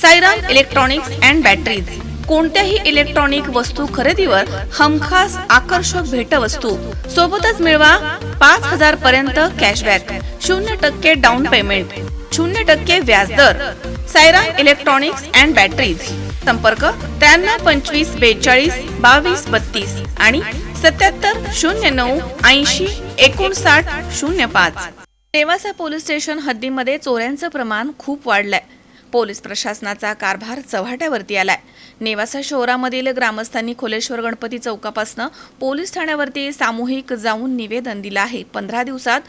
Sairam electronics and batteries कोणत्याही electronic वस्तू खरेदीवर हमखास आकर्षक भेटवस्तू. सोबतच मिळवा पाच हजार पर्यंत कॅशबॅक शून्य टक्के डाऊन पेमेंट शून्य टक्के व्याजदर सायराम इलेक्ट्रॉनिक्स अँड बॅटरीज संपर्क त्र्याण्णव पंचवीस बेचाळीस बावीस बत्तीस आणि सत्याहत्तर शून्य नऊ ऐंशी एकोणसाठ शून्य पाच. नेवासा पोलीस स्टेशन हद्दीमध्ये चोऱ्यांचं प्रमाण खूप वाढलंय. पोलीस प्रशासनाचा कारभार चव्हाट्यावरती आलाय. नेवासा शहरामधील ग्रामस्थांनी खोलेश्वर गणपती चौकापासनं पोलीस ठाण्यावरती सामूहिक जाऊन निवेदन दिलं आहे. पंधरा दिवसात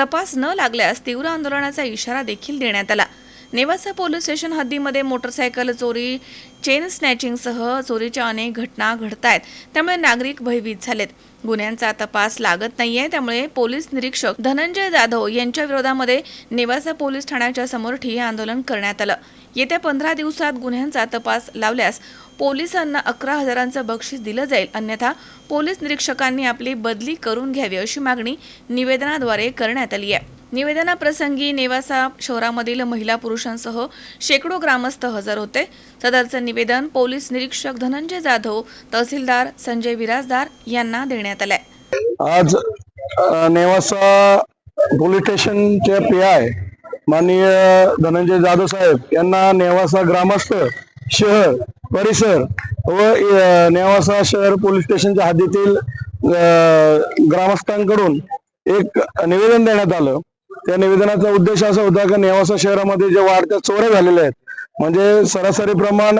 तपास न लागल्यास तीव्र आंदोलनाचा इशारा देखील देण्यात आला. नेवासा पोलीस स्टेशन हद्दीमध्ये मोटरसायकल चोरी चेन स्नॅचिंगसह चोरीच्या अनेक घटना घडत आहेत त्यामुळे नागरिक भयभीत झालेत. गुन्ह्यांचा तपास लागत नाहीये. त्यामुळे पोलीस निरीक्षक धनंजय जाधव यांच्या विरोधामध्ये नेवासा पोलीस ठाण्याच्या समोर ठिय्या आंदोलन करण्यात आलं. येत्या पंधरा दिवसात गुन्ह्यांचा तपास लावल्यास पोलिसांना अकरा हजारांचं बक्षीस दिलं जाईल. अन्यथा पोलीस निरीक्षकांनी आपली बदली करून घ्यावी अशी मागणी निवेदनाद्वारे करण्यात आली आहे. निवेदनाप्रसंगी नेवासा शहरामधील महिला पुरुषांसह शेकडो ग्रामस्थ हजर होते. सदरचं निवेदन पोलीस निरीक्षक धनंजय जाधव तहसीलदार संजय विराजदार यांना देण्यात आलंय. आज नेवासा पोलीस स्टेशनचे पी आय माननीय धनंजय जाधव साहेब यांना नेवासा ग्रामस्थ शहर परिसर व नेवासा शहर पोलीस स्टेशनच्या हद्दीतील ग्रामस्थांकडून एक निवेदन देण्यात आलं. त्या निवेदनाचा उद्देश असा होता की नेवासा शहरामध्ये जे वाढत्या चोऱ्या झालेल्या आहेत म्हणजे सरासरी प्रमाण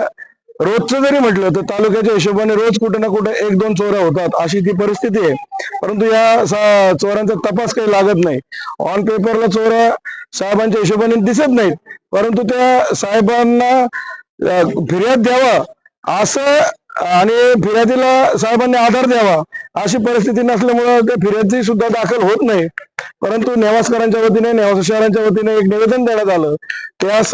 रोजचं जरी म्हटलं तर तालुक्याच्या हिशोबाने रोज कुठे ना कुठे एक दोन चोऱ्या होतात अशी ती परिस्थिती आहे. परंतु या चोरांचा तपास काही लागत नाही. ऑन पेपरला चोऱ्या साहेबांच्या हिशोबाने दिसत नाहीत परंतु त्या साहेबांना फिर्याद द्यावा असं आणि फिर्यादीला साहेबांनी आधार द्यावा अशी परिस्थिती नसल्यामुळं त्या फिर्यादी सुद्धा दाखल होत नाही. परंतु नेवासकरांच्या वतीने नेवास शहरांच्या वतीने एक निवेदन देण्यात आलं. त्यास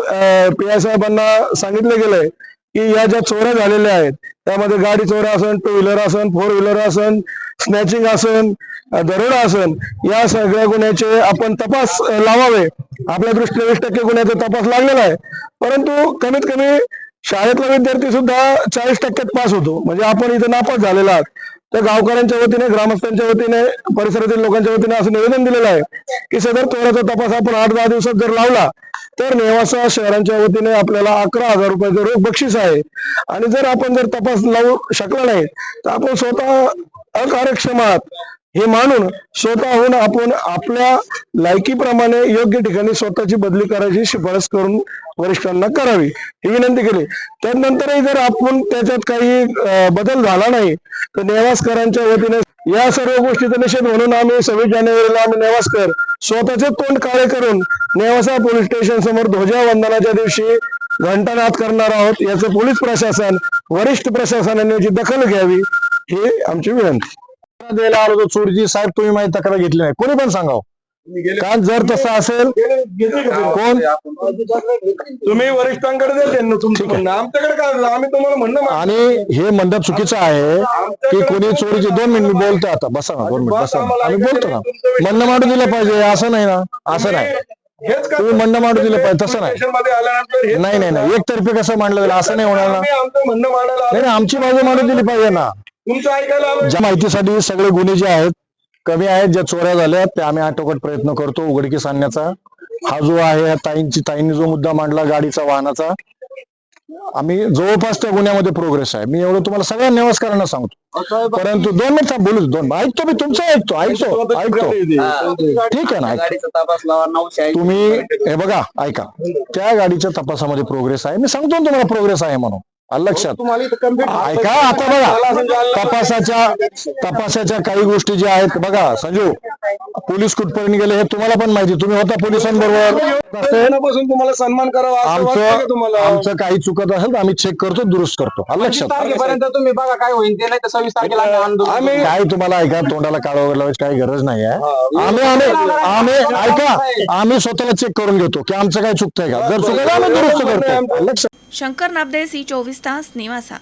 पी आय साहेबांना सांगितलं गेलंय की या ज्या चोऱ्या झालेल्या आहेत त्यामध्ये गाडी चोऱ्या असन टू व्हीलर असन फोर व्हीलर असन स्नॅचिंग असन दरोडा असन या सगळ्या गुन्ह्याचे आपण तपास लावावे. आपल्या दृष्टीने वीस टक्के गुन्ह्याचा तपास लागलेला आहे. परंतु कमीत कमी शाळेतला विद्यार्थी सुद्धा चाळीस टक्क्यात पास होतो. म्हणजे आपण इथं नापास झालेला आहात. तर गावकऱ्यांच्या वतीने ग्रामस्थांच्या वतीने परिसरातील लोकांच्या वतीने असं निवेदन दिलेलं आहे की सदर चोराचा तपास आपण आठ दहा दिवसात जर लावला तर नेवासा शहरांच्या वतीने आपल्याला अकरा हजार रुपयाचं रोख बक्षीस आहे. आणि जर आपण जर तपास लावू शकला नाही तर आपण स्वतः अकार्यक्षम आहात. हे मानून स्वतःहून आपण आपल्या लायकीप्रमाणे योग्य ठिकाणी स्वतःची बदली करायची शिफारस करून वरिष्ठांना करावी ही विनंती केली. त्यानंतरही जर आपण त्याच्यात काही बदल झाला नाही तर नेवासकरांच्या वतीने या सर्व गोष्टीचा निषेध म्हणून आम्ही सव्वीस जानेवारीला आम्ही नेवासकर स्वतःचे तोंड काळे करून नेवासा पोलीस स्टेशन समोर ध्वजावंदनाच्या दिवशी घंटानाद करणार आहोत याचं पोलीस प्रशासन वरिष्ठ प्रशासनाने याची दखल घ्यावी ही आमची विनंती. द्यायला आलो तो चोरीची साहेब तुम्ही माझी तक्रार घेतली नाही. कोणी पण सांगाव. कारण जर तसं असेल कोण? तुम्ही वरिष्ठांकडे द्या त्यांना तुमचं म्हणणं. आमच्याकडे काय? आम्ही तुम्हाला म्हणणं मा- आणि हे म्हणणं चुकीचं आहे की कोणी चोरीची दोन मिनिट मी बोलतोय आता. बसा ना दोन मिनिट बसा ना. आम्ही बोलतो ना. म्हणणं मांडू दिलं पाहिजे असं नाही ना. असं नाही. हेच का तुम्ही म्हणणं मांडू दिलं पाहिजे तसं नाही. मध्ये आल्यानंतर हेच नाही नाही नाही. एकतर्फी कसं मांडलं जाईल असं नाही होणार ना. आम्ही आमचं म्हणणं मांडायला आलो. नाही नाही, आमची बाजू मांडू दिली पाहिजे ना. ज्या माहितीसाठी सगळे गुन्हे जे आहेत कमी आहेत ज्या चोऱ्या झाल्या त्या आम्ही आटोकट प्रयत्न करतो उघडकीस आणण्याचा. हा जो आहे ताईंची ताईंनी जो मुद्दा मांडला गाडीचा वाहनाचा आम्ही जवळपास त्या गुन्ह्यामध्ये प्रोग्रेस आहे. मी एवढं तुम्हाला सगळ्या नेवासकरांना सांगतो. परंतु दोन मिनिट बोलू दोन ऐकतो मी तुमचं ऐकतो ऐकतो ऐकतो. ठीक आहे ना तुम्ही हे बघा ऐका. त्या गाडीच्या तपासामध्ये प्रोग्रेस आहे. मी सांगतो ना तुम्हाला प्रोग्रेस आहे म्हणून. लक्षात. कंप्लीट ऐका आता बघा तपासाच्या तपासाच्या काही गोष्टी ज्या आहेत बघा संजू पोलीस कुठपर्यंत गेले हे तुम्हाला पण माहिती. तुम्ही होता पोलिसांबरोबर. तुम्हाला सन्मान करावा आमचं तुम्हाला? आमचं काही चुकत असेल तर आम्ही चेक करतो दुरुस्त करतो. आलं लक्षात. तुम्ही बघा काय होईल ते नाही तर सव्वीस तारखेला आम्ही काय तुम्हाला ऐका तोंडाला काळ वगैरे काही गरज नाही आहे. आम्ही आम्ही आम्ही ऐका आम्ही स्वतःला चेक करून घेतो की आमचं काय चुकतंय का? जर चुकलं आम्ही दुरुस्त करतो लक्षात. शंकर नाबदे सी चोवीस तास निवासा.